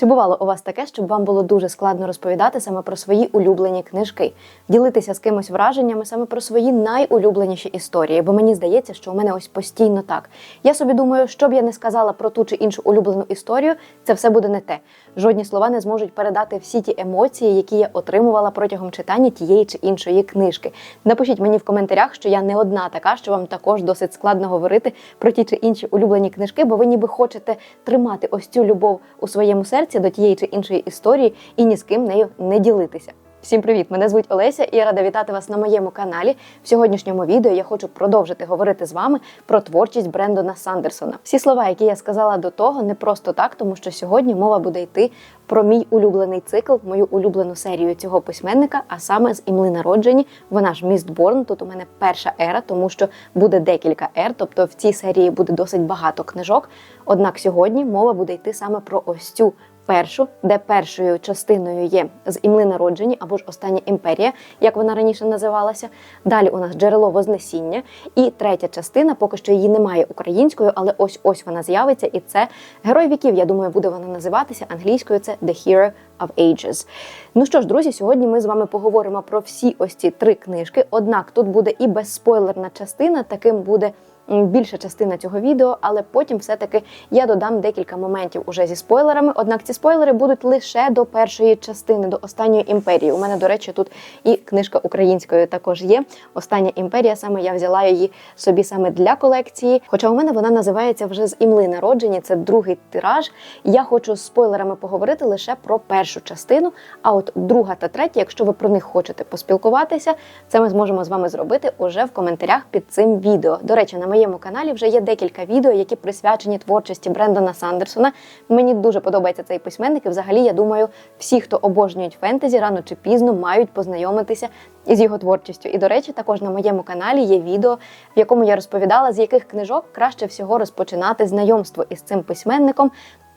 Чи бувало у вас таке, щоб вам було дуже складно розповідати саме про свої улюблені книжки, ділитися з кимось враженнями саме про свої найулюбленіші історії? Бо мені здається, що у мене ось постійно так. Я собі думаю, що б я не сказала про ту чи іншу улюблену історію, це все буде не те. Жодні слова не зможуть передати всі ті емоції, які я отримувала протягом читання тієї чи іншої книжки. Напишіть мені в коментарях, що я не одна така, що вам також досить складно говорити про ті чи інші улюблені книжки, бо ви ніби хочете тримати ось цю любов у своєму серці до тієї чи іншої історії і ні з ким нею не ділитися. Всім привіт! Мене звуть Олеся, і я рада вітати вас на моєму каналі. В сьогоднішньому відео я хочу продовжити говорити з вами про творчість Брендона Сандерсона. Всі слова, які я сказала до того, не просто так, тому що сьогодні мова буде йти про мій улюблений цикл, мою улюблену серію цього письменника, а саме з імли народжені. Вона ж Містборн. Тут у мене перша ера, тому що буде декілька ер, тобто в цій серії буде досить багато книжок. Однак сьогодні мова буде йти саме про ось цю першу, де першою частиною є з імли народжені або ж остання імперія, як вона раніше називалася. Далі у нас джерело Вознесіння. І третя частина, поки що її немає українською, але ось ось вона з'явиться. І це герой віків. Я думаю, буде вона називатися англійською. Це The Hero of Ages. Ну що ж, друзі, сьогодні ми з вами поговоримо про всі ось ці три книжки. Однак тут буде і безспойлерна частина, таким буде більша частина цього відео, але потім все-таки я додам декілька моментів уже зі спойлерами. Однак ці спойлери будуть лише до першої частини, до останньої імперії. У мене, до речі, тут і книжка українською також є. Остання імперія, саме я взяла її собі саме для колекції. Хоча у мене вона називається вже з імли народжені, це другий тираж. Я хочу з спойлерами поговорити лише про першу частину. А от друга та третя, якщо ви про них хочете поспілкуватися, це ми зможемо з вами зробити уже в коментарях під цим відео. До речі, на моєму каналі вже є декілька відео, які присвячені творчості Брендона Сандерсона. Мені дуже подобається цей письменник. І взагалі, я думаю, всі, хто обожнюють фентезі, рано чи пізно мають познайомитися із його творчістю. І, до речі, також на моєму каналі є відео, в якому я розповідала, з яких книжок краще всього розпочинати знайомство із цим письменником.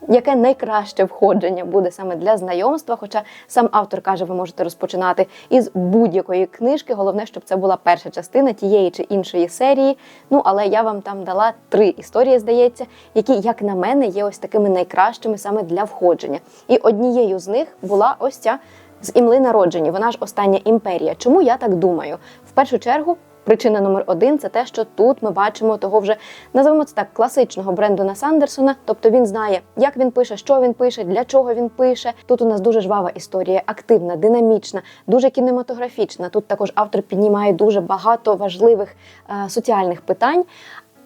Яке найкраще входження буде саме для знайомства? Хоча сам автор каже, ви можете розпочинати із будь-якої книжки. Головне, щоб це була перша частина тієї чи іншої серії. Ну але я вам там дала три історії, здається, які, як на мене, є ось такими найкращими саме для входження. І однією з них була ось ця з імли народжені. Вона ж остання імперія. Чому я так думаю? В першу чергу. Причина номер один це те, що тут ми бачимо того вже називаємо це так класичного Брендона Сандерсона. Тобто він знає, як він пише, що він пише, для чого він пише. Тут у нас дуже жвава історія, активна, динамічна, дуже кінематографічна. Тут також автор піднімає дуже багато важливих е, соціальних питань.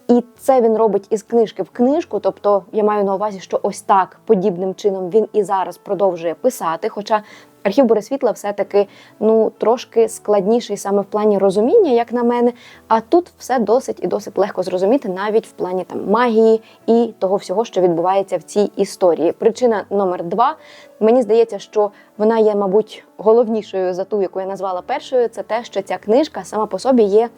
І це він робить із книжки в книжку. Тобто я маю на увазі, що ось так подібним чином він і зараз продовжує писати. Хоча архів Борисвітла все-таки ну трошки складніший саме в плані розуміння, як на мене. А тут все досить і досить легко зрозуміти, навіть в плані там магії і того всього, що відбувається в цій історії. Причина номер два. Мені здається, що вона є, мабуть, головнішою за ту, яку я назвала першою. Це те, що ця книжка сама по собі є.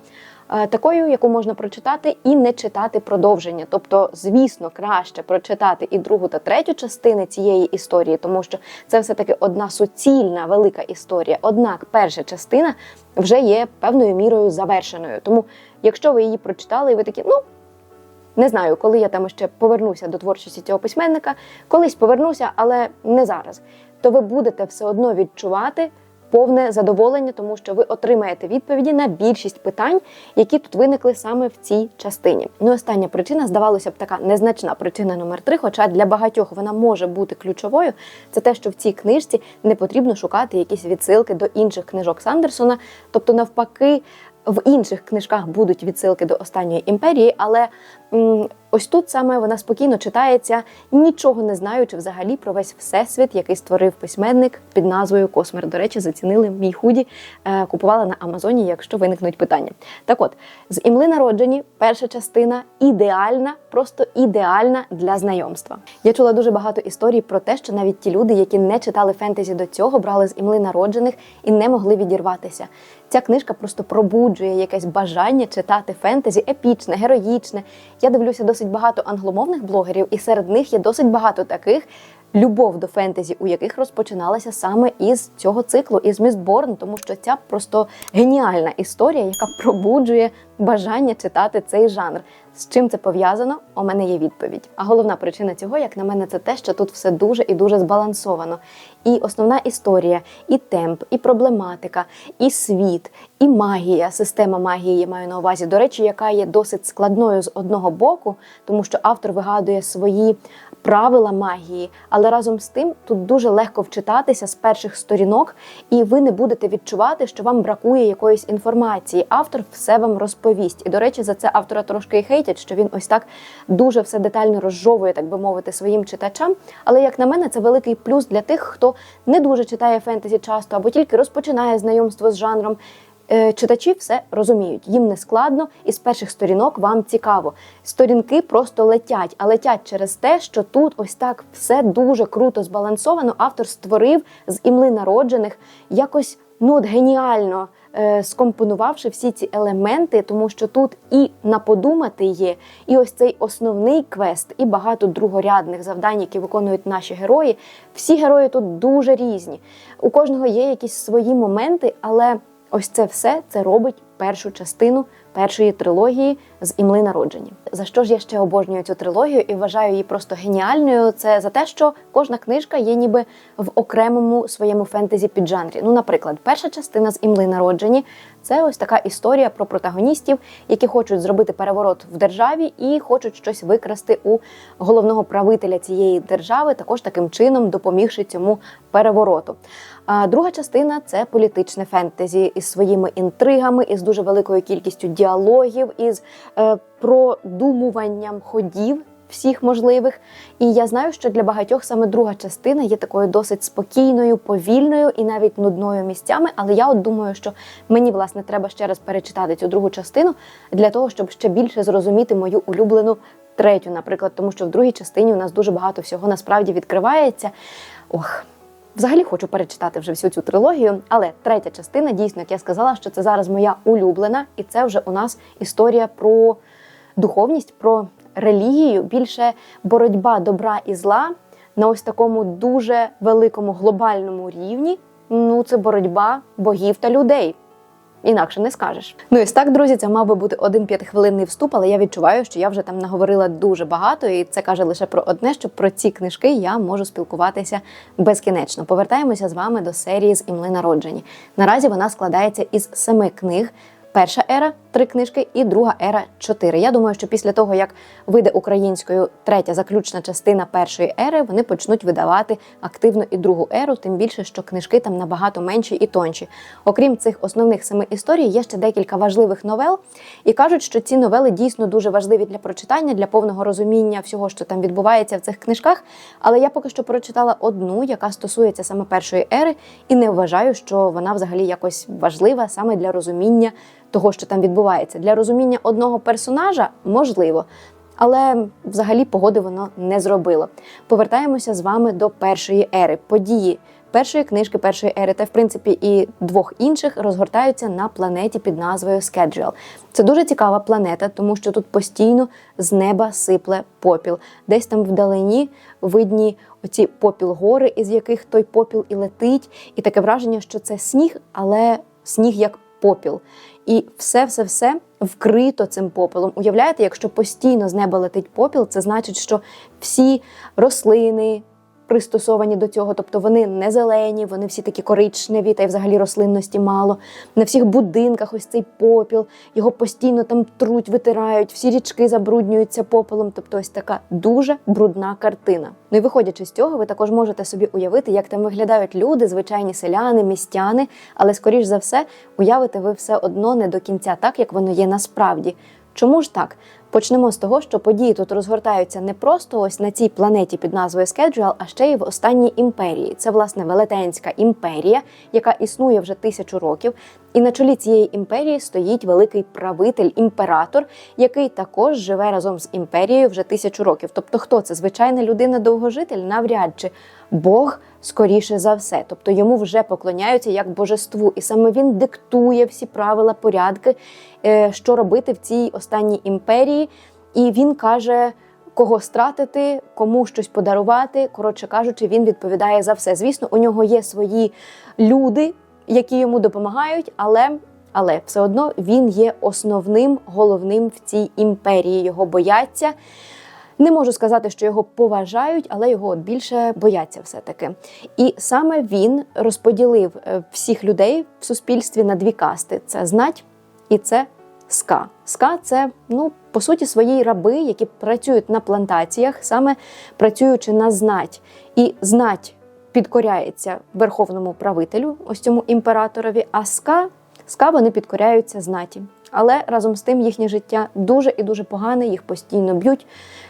Такою, яку можна прочитати і не читати продовження. Тобто, звісно, краще прочитати і другу та третю частини цієї історії, тому що це все-таки одна суцільна велика історія. Однак перша частина вже є певною мірою завершеною. Тому, якщо ви її прочитали, і ви такі, ну. Не знаю, коли я там ще повернуся до творчості цього письменника, колись повернуся, але не зараз. То ви будете все одно відчувати повне задоволення, тому що ви отримаєте відповіді на більшість питань, які тут виникли саме в цій частині. Ну, остання причина здавалося б, така незначна причина номер три, хоча для багатьох вона може бути ключовою. Це те, що в цій книжці не потрібно шукати якісь відсилки до інших книжок Сандерсона, тобто, навпаки. В інших книжках будуть відсилки до останньої імперії, але ось тут саме вона спокійно читається, нічого не знаючи взагалі про весь всесвіт, який створив письменник під назвою Космер. До речі, зацінили мій худі, е, купувала на Амазоні, якщо виникнуть питання. Так от, з імли народжені, перша частина ідеальна, просто ідеальна для знайомства. Я чула дуже багато історій про те, що навіть ті люди, які не читали фентезі до цього, брали з імли народжених і не могли відірватися. Ця книжка просто пробуджує якесь бажання читати фентезі, епічне, героїчне. Я дивлюся досить багато англомовних блогерів, і серед них є досить багато таких. Любов до фентезі, у яких розпочиналася саме із цього циклу, із Містборн, тому що ця просто геніальна історія, яка пробуджує бажання читати цей жанр. З чим це пов'язано? У мене є відповідь. А головна причина цього, як на мене, це те, що тут все дуже і дуже збалансовано. І основна історія, і темп, і проблематика, і світ, і магія, система магії я маю на увазі. До речі, яка є досить складною з одного боку, тому що автор вигадує свої правила магії, але разом з тим тут дуже легко вчитатися з перших сторінок, і ви не будете відчувати, що вам бракує якоїсь інформації. Автор все вам розповість. І до речі, за це автора трошки і хейтять, що він ось так дуже все детально розжовує, так би мовити, своїм читачам. Але як на мене, це великий плюс для тих, хто не дуже читає фентезі часто або тільки розпочинає знайомство з жанром. Е, Читачі все розуміють, їм не складно, і з перших сторінок вам цікаво. Сторінки просто летять, а летять через те, що тут ось так все дуже круто збалансовано. Автор створив з імли народжених якось ну от геніально е, скомпонувавши всі ці елементи, тому що тут і на подумати є, і ось цей основний квест, і багато другорядних завдань, які виконують наші герої. Всі герої тут дуже різні. У кожного є якісь свої моменти, але ось це все це робить першу частину першої трилогії з імли народжені. За що ж я ще обожнюю цю трилогію і вважаю її просто геніальною? Це за те, що кожна книжка є ніби в окремому своєму фентезі піджанрі. Ну, наприклад, перша частина з імли народжені це ось така історія про протагоністів, які хочуть зробити переворот в державі і хочуть щось викрасти у головного правителя цієї держави, також таким чином допомігши цьому перевороту. А друга частина це політичне фентезі із своїми інтригами, із дуже великою кількістю діалогів, із е, продумуванням ходів. Всіх можливих, і я знаю, що для багатьох саме друга частина є такою досить спокійною, повільною і навіть нудною місцями. Але я от думаю, що мені власне треба ще раз перечитати цю другу частину для того, щоб ще більше зрозуміти мою улюблену третю, наприклад, тому що в другій частині у нас дуже багато всього насправді відкривається. Ох. Взагалі хочу перечитати вже всю цю трилогію, але третя частина, дійсно, як я сказала, що це зараз моя улюблена, і це вже у нас історія про духовність, про релігію, більше боротьба добра і зла на ось такому дуже великому глобальному рівні. Ну, це боротьба богів та людей. Інакше не скажеш. Ну і так, друзі, це мав би бути один п'ятихвилинний вступ, але я відчуваю, що я вже там наговорила дуже багато, і це каже лише про одне, що про ці книжки я можу спілкуватися безкінечно. Повертаємося з вами до серії з імли народжені. Наразі вона складається із семи книг. Перша ера три книжки, і друга ера чотири. Я думаю, що після того, як вийде українською третя заключна частина першої ери, вони почнуть видавати активно і другу еру, тим більше, що книжки там набагато менші і тонші. Окрім цих основних семи історій, є ще декілька важливих новел, і кажуть, що ці новели дійсно дуже важливі для прочитання, для повного розуміння всього, що там відбувається в цих книжках. Але я поки що прочитала одну, яка стосується саме першої ери, і не вважаю, що вона взагалі якось важлива саме для розуміння того, що там відбувається. Для розуміння одного персонажа можливо, але взагалі погоди воно не зробило. Повертаємося з вами до першої ери. Події першої книжки, першої ери, та в принципі і двох інших розгортаються на планеті під назвою Скеджуал. Це дуже цікава планета, тому що тут постійно з неба сипле попіл. Десь там вдалині видні оці попіл-гори, із яких той попіл і летить, і таке враження, що це сніг, але сніг як попіл. І все-все-все вкрито цим попелом. Уявляєте, якщо постійно з неба летить попіл, це значить, що всі рослини. Пристосовані до цього, тобто вони не зелені, вони всі такі коричневі, та й взагалі рослинності мало. На всіх будинках ось цей попіл, його постійно там труть, витирають, всі річки забруднюються попелом. Тобто, ось така дуже брудна картина. Ну і виходячи з цього, ви також можете собі уявити, як там виглядають люди, звичайні селяни, містяни, але скоріш за все уявите ви все одно не до кінця так, як воно є насправді. Чому ж так? Почнемо з того, що події тут розгортаються не просто ось на цій планеті під назвою Скеджуал, а ще й в останній імперії. Це власне Велетенська імперія, яка існує вже тисячу років. І на чолі цієї імперії стоїть великий правитель, імператор, який також живе разом з імперією вже тисячу років. Тобто, хто це звичайна людина довгожитель? Навряд чи Бог скоріше за все. Тобто йому вже поклоняються як божеству, і саме він диктує всі правила, порядки, е, що робити в цій останній імперії. І він каже. Кого стратити, кому щось подарувати. Коротше кажучи, він відповідає за все. Звісно, у нього є свої люди, які йому допомагають, але але все одно він є основним, головним в цій імперії. Його бояться. Не можу сказати, що його поважають, але його більше бояться все-таки. І саме він розподілив е, всіх людей в суспільстві на дві касти: це знать і це ска. Ска це, ну, по суті, свої раби, які працюють на плантаціях, саме працюючи на знать. І знать підкоряється верховному правителю, ось цьому імператорові, а ска, ска вони підкоряються знаті. Але разом з тим їхнє життя дуже і дуже погане, їх постійно б'ють,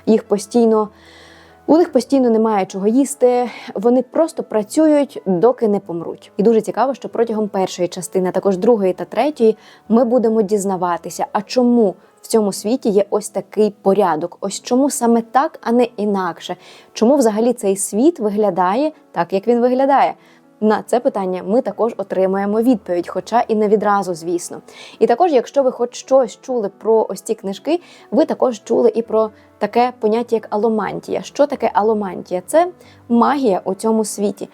їх постійно. У них постійно немає чого їсти, вони просто працюють, доки не помруть. І дуже цікаво, що протягом першої частини, також другої та третьої, ми будемо дізнаватися, а чому в цьому світі є ось такий порядок, ось чому саме так, а не інакше. Чому взагалі цей світ виглядає так, як він виглядає? На це питання ми також отримаємо відповідь, хоча і не відразу, звісно. І також, якщо ви хоч щось чули про ось ці книжки, ви також чули і про таке поняття, як аломантія. Що таке аломантія? Це магія у цьому світі.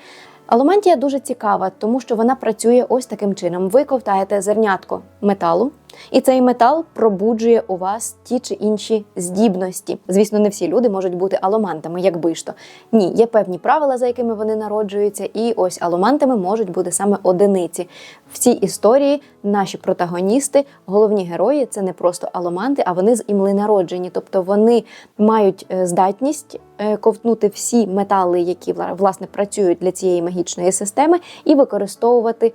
Аломантія дуже цікава, тому що вона працює ось таким чином: ви ковтаєте зернятко металу, і цей метал пробуджує у вас ті чи інші здібності. Звісно, не всі люди можуть бути аломантами, якби ж то. Ні, є певні правила, за якими вони народжуються, і ось аломантами можуть бути саме одиниці. В цій історії наші протагоністи, головні герої, це не просто аломанти, а вони з імли народжені. Тобто вони мають е, здатність е, ковтнути всі метали, які власне працюють для цієї магічної системи, і використовувати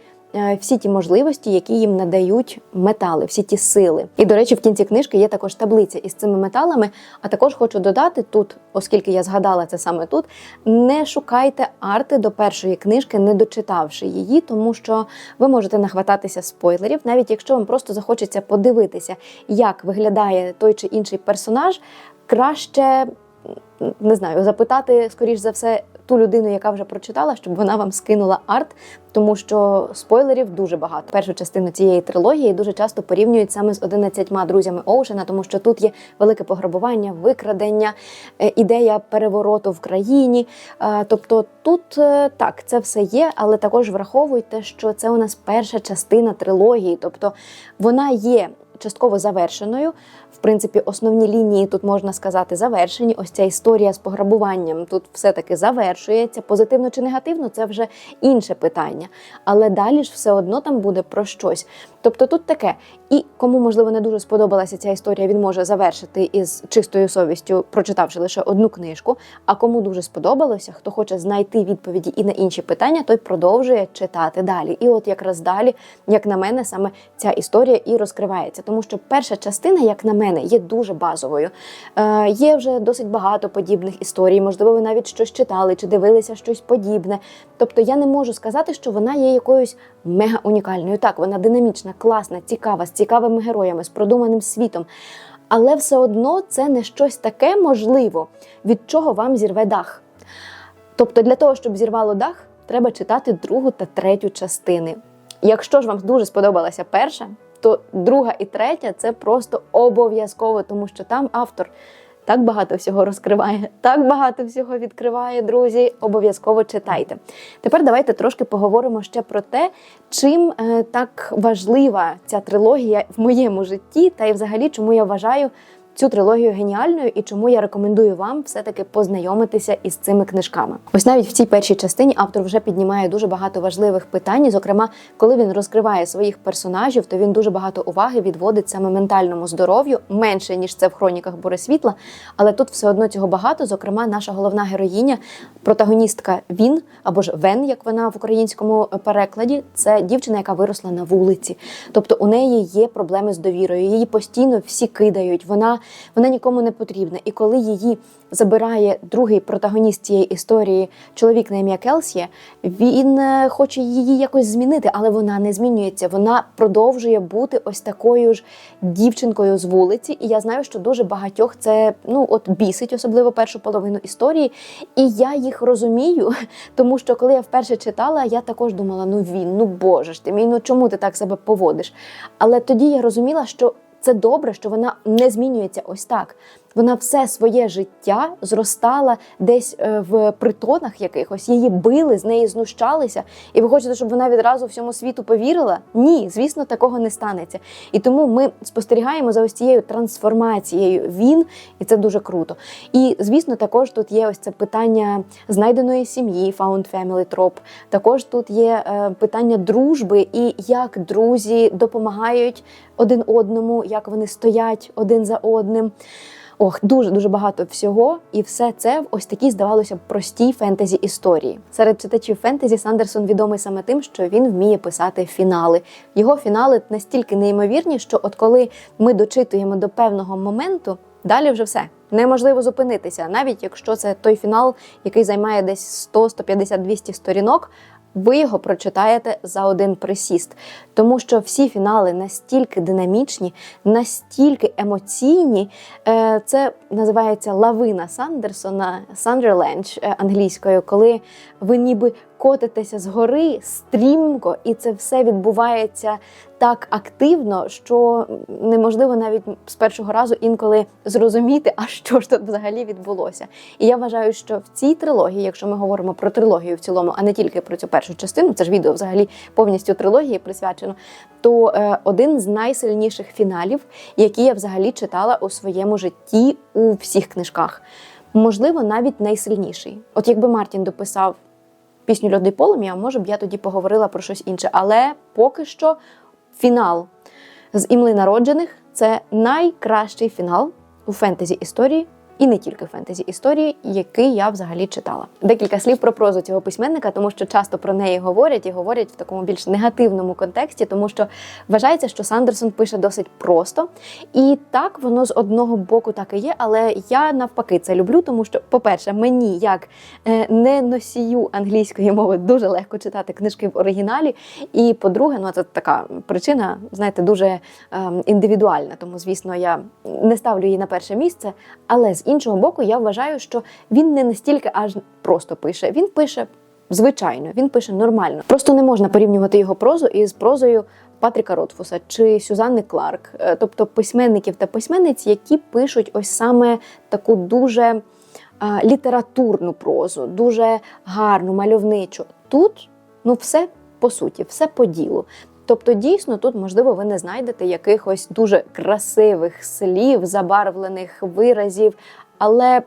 всі ті можливості, які їм надають метали, всі ті сили. І до речі, в кінці книжки є також таблиця із цими металами. А також хочу додати тут, оскільки я згадала це саме тут, не шукайте арти до першої книжки, не дочитавши її, тому що ви можете нахвататися спойлерів, навіть якщо вам просто захочеться подивитися, як виглядає той чи інший персонаж, краще не знаю, запитати, скоріш за все, ту людину, яка вже прочитала, щоб вона вам скинула арт, тому що спойлерів дуже багато. Першу частину цієї трилогії дуже часто порівнюють саме з 11 друзями Оушена, тому що тут є велике пограбування, викрадення, е, ідея перевороту в країні. Е, Тобто тут е, так, це все є, але також враховуйте, що це у нас перша частина трилогії, тобто вона є частково завершеною. Принципі, основні лінії тут можна сказати завершені. Ось ця історія з пограбуванням тут все-таки завершується. Позитивно чи негативно, це вже інше питання. Але далі ж все одно там буде про щось. Тобто тут таке. І кому, можливо, не дуже сподобалася ця історія, він може завершити із чистою совістю, прочитавши лише одну книжку. А кому дуже сподобалося, хто хоче знайти відповіді і на інші питання, той продовжує читати далі. І от якраз далі, як на мене, саме ця історія і розкривається. Тому що перша частина, як на мене, є дуже базовою. Е, є вже досить багато подібних історій. Можливо, ви навіть щось читали чи дивилися щось подібне. Тобто я не можу сказати, що вона є якоюсь мега унікальною. Так, вона динамічна, класна, цікава, з цікавими героями, з продуманим світом. Але все одно це не щось таке можливо, від чого вам зірве дах. Тобто, для того, щоб зірвало дах, треба читати другу та третю частини. Якщо ж вам дуже сподобалася перша, то друга і третя це просто обов'язково, тому що там автор так багато всього розкриває, так багато всього відкриває, друзі. Обов'язково читайте. Тепер давайте трошки поговоримо ще про те, чим е, так важлива ця трилогія в моєму житті, та й взагалі, чому я вважаю цю трилогію геніальною і чому я рекомендую вам все-таки познайомитися із цими книжками. Ось навіть в цій першій частині автор вже піднімає дуже багато важливих питань. Зокрема, коли він розкриває своїх персонажів, то він дуже багато уваги відводить саме ментальному здоров'ю, менше ніж це в хроніках Бури світла. Але тут все одно цього багато. Зокрема, наша головна героїня, протагоністка він або ж Вен, як вона в українському перекладі, це дівчина, яка виросла на вулиці. Тобто у неї є проблеми з довірою. Її постійно всі кидають. Вона, вона нікому не потрібна. І коли її забирає другий протагоніст цієї історії, чоловік на ім'я Келсі, він е, хоче її якось змінити, але вона не змінюється. Вона продовжує бути ось такою ж дівчинкою з вулиці. І я знаю, що дуже багатьох це ну от бісить, особливо першу половину історії. І я їх розумію, тому що коли я вперше читала, я також думала: ну він, ну боже ж ти мій, ну чому ти так себе поводиш? Але тоді я розуміла, що це добре, що вона не змінюється ось так. Вона все своє життя зростала десь е, в притонах якихось, її били, з неї знущалися. І ви хочете, щоб вона відразу всьому світу повірила? Ні, звісно, такого не станеться. І тому ми спостерігаємо за ось цією трансформацією він, і це дуже круто. І звісно, також тут є ось це питання знайденої сім'ї, found family trope. Також тут є е, питання дружби і як друзі допомагають один одному, як вони стоять один за одним. Ох, дуже дуже багато всього, і все це в ось такій, здавалося б, простій фентезі історії. Серед читачів фентезі Сандерсон відомий саме тим, що він вміє писати фінали. Його фінали настільки неймовірні, що от коли ми дочитуємо до певного моменту, далі вже все. Неможливо зупинитися, навіть якщо це той фінал, який займає десь 100, 150, 200 сторінок. Ви його прочитаєте за один присіст, тому що всі фінали настільки динамічні, настільки емоційні. Е, Це називається лавина Сандерсона, Сандерленч е, англійською, коли ви ніби котитеся з гори стрімко, і це все відбувається так активно, що неможливо навіть з першого разу інколи зрозуміти, а що ж тут взагалі відбулося. І я вважаю, що в цій трилогії, якщо ми говоримо про трилогію в цілому, а не тільки про цю першу частину, це ж відео взагалі повністю трилогії присвячено, то е, один з найсильніших фіналів, які я взагалі читала у своєму житті у всіх книжках. Можливо, навіть найсильніший. От якби Мартін дописав пісню Льод і полум'я, може б я тоді поговорила про щось інше. Але поки що фінал з імли народжених це найкращий фінал у фентезі історії. І не тільки фентезі історії, який я взагалі читала. Декілька слів про прозу цього письменника, тому що часто про неї говорять і говорять в такому більш негативному контексті, тому що вважається, що Сандерсон пише досить просто. І так воно з одного боку так і є, але я навпаки це люблю, тому що, по-перше, мені як е, не носію англійської мови дуже легко читати книжки в оригіналі. І по-друге, ну це така причина, знаєте, дуже ем, індивідуальна. Тому, звісно, я не ставлю її на перше місце. Але з іншого боку, я вважаю, що він не настільки аж просто пише. Він пише звичайно, він пише нормально. Просто не можна порівнювати його прозу із прозою. Патріка Ротфуса чи Сюзанни Кларк, Е, тобто письменників та письменниць, які пишуть ось саме таку дуже а, літературну прозу, дуже гарну, мальовничу. Тут ну все по суті, все по ділу. Тобто, дійсно, тут, можливо, ви не знайдете якихось дуже красивих слів, забарвлених виразів, але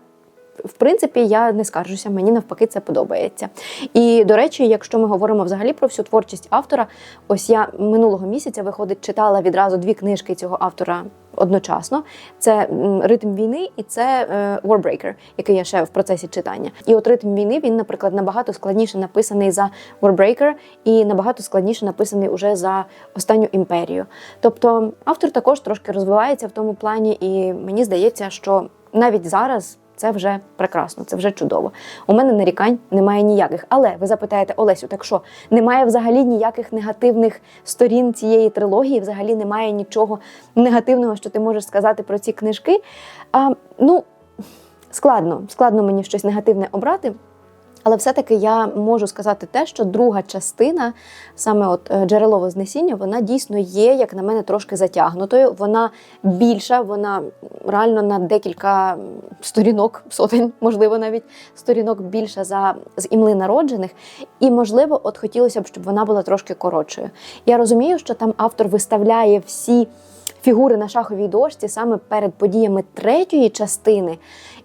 в принципі, я не скаржуся, мені навпаки це подобається. І до речі, якщо ми говоримо взагалі про всю творчість автора, ось я минулого місяця виходить, читала відразу дві книжки цього автора одночасно: це ритм війни і це е, Warbreaker, який я ще в процесі читання. І от ритм війни він, наприклад, набагато складніше написаний за Warbreaker і набагато складніше написаний уже за останню імперію. Тобто автор також трошки розвивається в тому плані, і мені здається, що навіть зараз. Це вже прекрасно, це вже чудово. У мене нарікань немає ніяких. Але ви запитаєте, Олесю, так що немає взагалі ніяких негативних сторін цієї трилогії, взагалі немає нічого негативного, що ти можеш сказати про ці книжки. А, ну, складно, складно мені щось негативне обрати. Але все-таки я можу сказати те, що друга частина, саме от е, джерело Вознесіння, вона дійсно є, як на мене, трошки затягнутою. Вона більша, вона реально на декілька сторінок, сотень, можливо, навіть сторінок більша за з імли народжених. І, можливо, от хотілося б, щоб вона була трошки коротшою. Я розумію, що там автор виставляє всі. Фігури на шаховій дошці саме перед подіями третьої частини,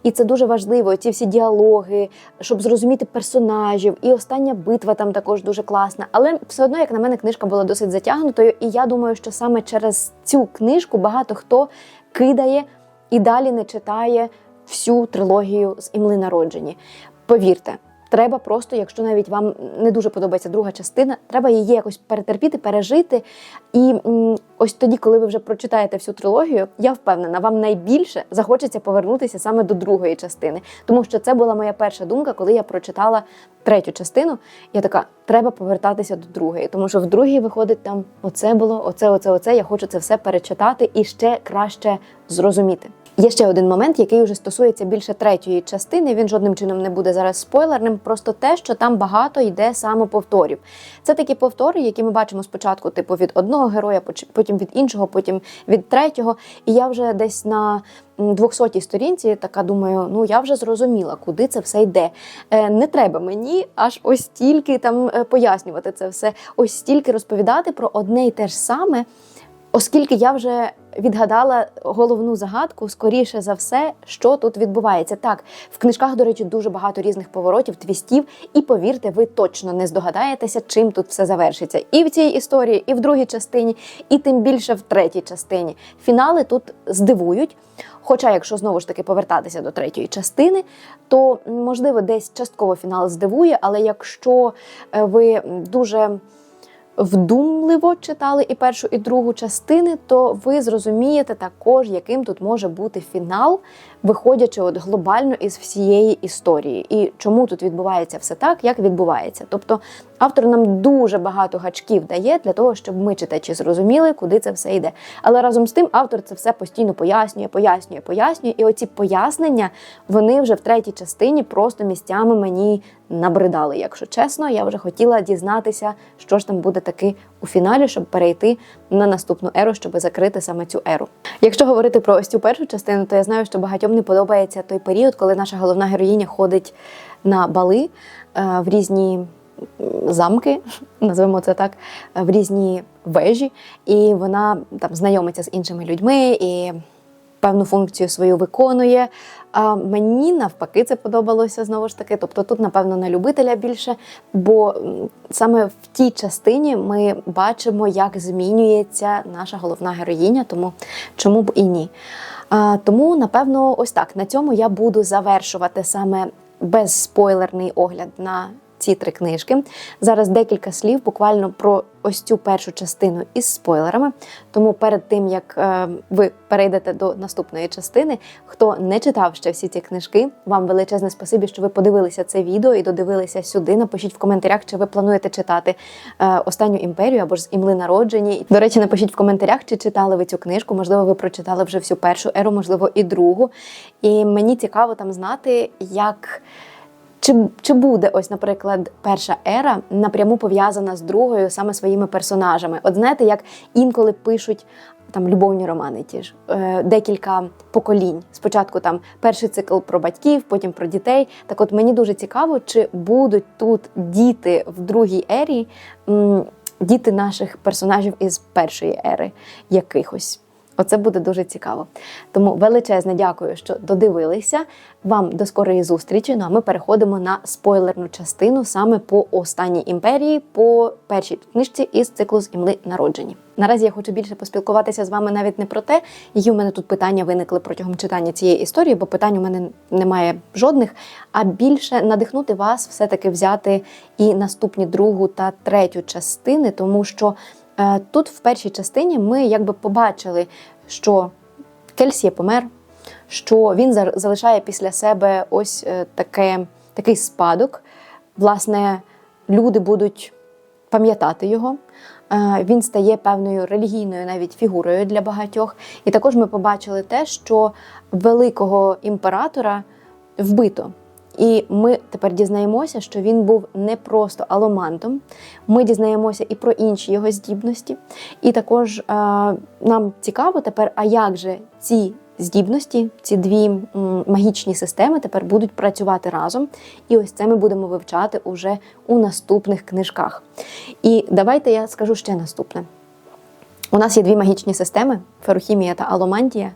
і це дуже важливо. Ці всі діалоги, щоб зрозуміти персонажів. І остання битва там також дуже класна. Але все одно, як на мене, книжка була досить затягнутою. І я думаю, що саме через цю книжку багато хто кидає і далі не читає всю трилогію з імли народжені. Повірте. Треба просто, якщо навіть вам не дуже подобається друга частина, треба її якось перетерпіти, пережити. І ось тоді, коли ви вже прочитаєте всю трилогію, я впевнена, вам найбільше захочеться повернутися саме до другої частини. Тому що це була моя перша думка, коли я прочитала третю частину. Я така, треба повертатися до другої, тому що в другій виходить там оце було, оце, оце, оце. Я хочу це все перечитати і ще краще зрозуміти. Є ще один момент, який вже стосується більше третьої частини. Він жодним чином не буде зараз спойлерним. Просто те, що там багато йде саме повторів. Це такі повтори, які ми бачимо спочатку, типу від одного героя, потім від іншого, потім від третього. І я вже десь на 200-й сторінці така думаю, ну я вже зрозуміла, куди це все йде. Е, не треба мені аж ось стільки там е, пояснювати це все, ось стільки розповідати про одне й те ж саме. Оскільки я вже відгадала головну загадку, скоріше за все, що тут відбувається. Так, в книжках, до речі, дуже багато різних поворотів, твістів, і повірте, ви точно не здогадаєтеся, чим тут все завершиться. І в цій історії, і в другій частині, і тим більше в третій частині. Фінали тут здивують. Хоча, якщо знову ж таки повертатися до третьої частини, то можливо десь частково фінал здивує, але якщо е, ви дуже вдумливо читали і першу, і другу частини, то ви зрозумієте також, яким тут може бути фінал, виходячи от глобально із всієї історії, і чому тут відбувається все так, як відбувається. Тобто автор нам дуже багато гачків дає для того, щоб ми, читачі, зрозуміли, куди це все йде. Але разом з тим автор це все постійно пояснює, пояснює, пояснює. І оці пояснення вони вже в третій частині просто місцями мені набридали. Якщо чесно, я вже хотіла дізнатися, що ж там буде таки у фіналі, щоб перейти на наступну еру, щоб закрити саме цю еру. Якщо говорити про ось цю першу частину, то я знаю, що багатьом не подобається той період, коли наша головна героїня ходить на бали е, в різні замки, називаємо це так, е, в різні вежі, і вона там знайомиться з іншими людьми і певну функцію свою виконує. А мені навпаки це подобалося знову ж таки. Тобто тут, напевно, на любителя більше, бо саме в тій частині ми бачимо, як змінюється наша головна героїня, тому чому б і ні. А, тому, напевно, ось так. На цьому я буду завершувати саме безспойлерний огляд на ці три книжки. Зараз декілька слів буквально про ось цю першу частину із спойлерами. Тому перед тим як е, ви перейдете до наступної частини, хто не читав ще всі ці книжки, вам величезне спасибі, що ви подивилися це відео і додивилися сюди. Напишіть в коментарях, чи ви плануєте читати е, останню імперію або ж з імли народжені. До речі, напишіть в коментарях, чи читали ви цю книжку. Можливо, ви прочитали вже всю першу еру, можливо, і другу. І мені цікаво там знати, як. Чи, чи буде ось, наприклад, перша ера напряму пов'язана з другою саме своїми персонажами? От знаєте, як інколи пишуть там любовні романи, ті ж е, декілька поколінь. Спочатку там перший цикл про батьків, потім про дітей. Так, от мені дуже цікаво, чи будуть тут діти в другій ері, м, діти наших персонажів із першої ери якихось. Оце буде дуже цікаво. Тому величезне дякую, що додивилися. Вам до скорої зустрічі. Ну а ми переходимо на спойлерну частину саме по останній імперії, по першій книжці із циклу з імли народжені. Наразі я хочу більше поспілкуватися з вами навіть не про те, які у мене тут питання виникли протягом читання цієї історії, бо питань у мене немає жодних, а більше надихнути вас все-таки взяти і наступні другу та третю частини, тому що Тут в першій частині ми якби побачили, що Кельсіє помер, що він за- залишає після себе ось е, таке, такий спадок. Власне, люди будуть пам'ятати його. Е, Він стає певною релігійною навіть фігурою для багатьох. І також ми побачили те, що великого імператора вбито. І ми тепер дізнаємося, що він був не просто аломантом. Ми дізнаємося і про інші його здібності. І також е, нам цікаво тепер, а як же ці здібності, ці дві магічні системи тепер будуть працювати разом. І ось це ми будемо вивчати уже у наступних книжках. І давайте я скажу ще наступне. У нас є дві магічні системи ферохімія та аломантія,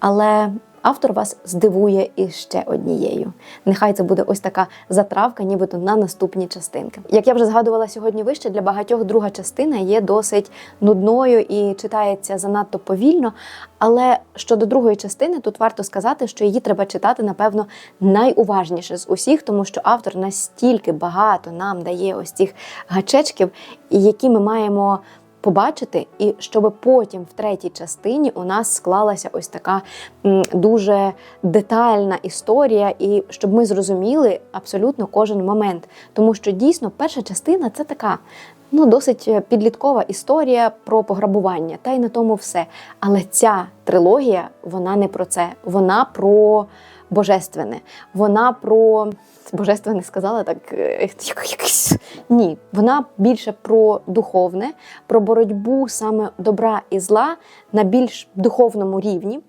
але автор вас здивує іще однією. Нехай це буде ось така затравка, нібито на наступні частинки. Як я вже згадувала сьогодні вище, для багатьох друга частина є досить нудною і читається занадто повільно. Але щодо другої частини, тут варто сказати, що її треба читати, напевно, найуважніше з усіх, тому що автор настільки багато нам дає ось цих гачечків, які ми маємо побачити, і щоб потім в третій частині у нас склалася ось така дуже детальна історія, і щоб ми зрозуміли абсолютно кожен момент. Тому що дійсно перша частина це така. Ну, досить підліткова історія про пограбування, та й на тому все. Але ця трилогія, вона не про це. Вона про божественне. Вона про божественне сказала так, е, якось ні. Вона більше про духовне, про боротьбу саме добра і зла на більш духовному рівні.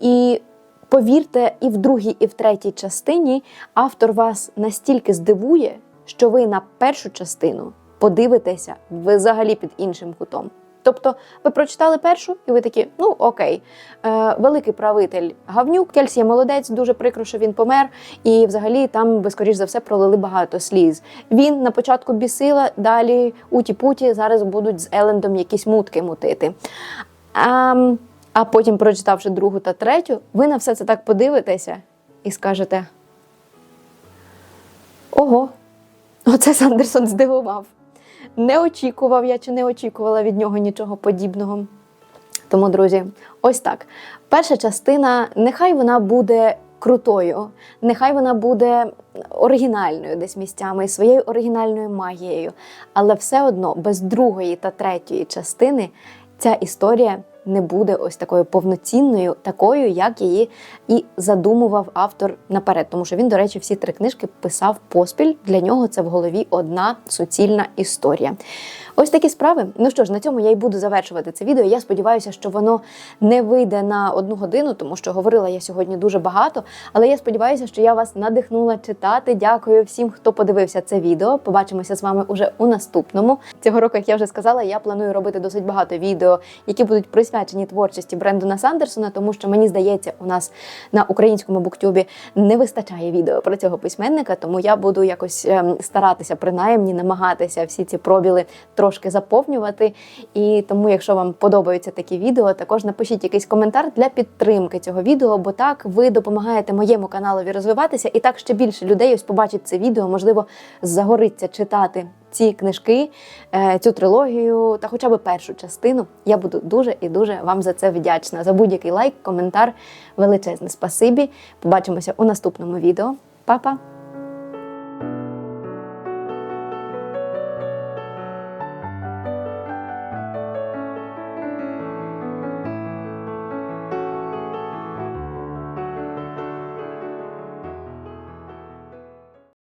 І повірте, і в другій, і в третій частині автор вас настільки здивує, що ви на першу частину подивитеся взагалі під іншим кутом. Тобто ви прочитали першу, і ви такі, ну окей, е, великий правитель Гавнюк, Кельсія молодець, дуже прикро, що він помер, і взагалі там би, скоріш за все, пролили багато сліз. Він на початку бісила, далі уті-путі, зараз будуть з Елендом якісь мутки мутити. А, а потім, прочитавши другу та третю, ви на все це так подивитеся і скажете: Ого, оце Сандерсон здивував. Не очікував я чи не очікувала від нього нічого подібного. Тому, друзі, ось так. Перша частина, нехай вона буде крутою, нехай вона буде оригінальною десь місцями, своєю оригінальною магією. Але все одно без другої та третьої частини ця історія не буде ось такою повноцінною, такою, як її і задумував автор наперед. Тому що він, до речі, всі три книжки писав поспіль. Для нього це в голові одна суцільна історія. Ось такі справи. Ну що ж, на цьому я й буду завершувати це відео. Я сподіваюся, що воно не вийде на одну годину, тому що говорила я сьогодні дуже багато. Але я сподіваюся, що я вас надихнула читати. Дякую всім, хто подивився це відео. Побачимося з вами уже у наступному. Цього року, як я вже сказала, я планую робити досить багато відео, які будуть присвячені творчості Брендона Сандерсона, тому що мені здається, у нас на українському буктюбі не вистачає відео про цього письменника, тому я буду якось ем, старатися, принаймні намагатися всі ці пробіли трошки заповнювати. І тому, якщо вам подобаються такі відео, також напишіть якийсь коментар для підтримки цього відео, бо так ви допомагаєте моєму каналові розвиватися, і так ще більше людей ось побачить це відео, можливо, загориться читати. Ці книжки, е, цю трилогію та хоча б першу частину. Я буду дуже і дуже вам за це вдячна. За будь-який лайк, коментар. Величезне спасибі. Побачимося у наступному відео. Па-па!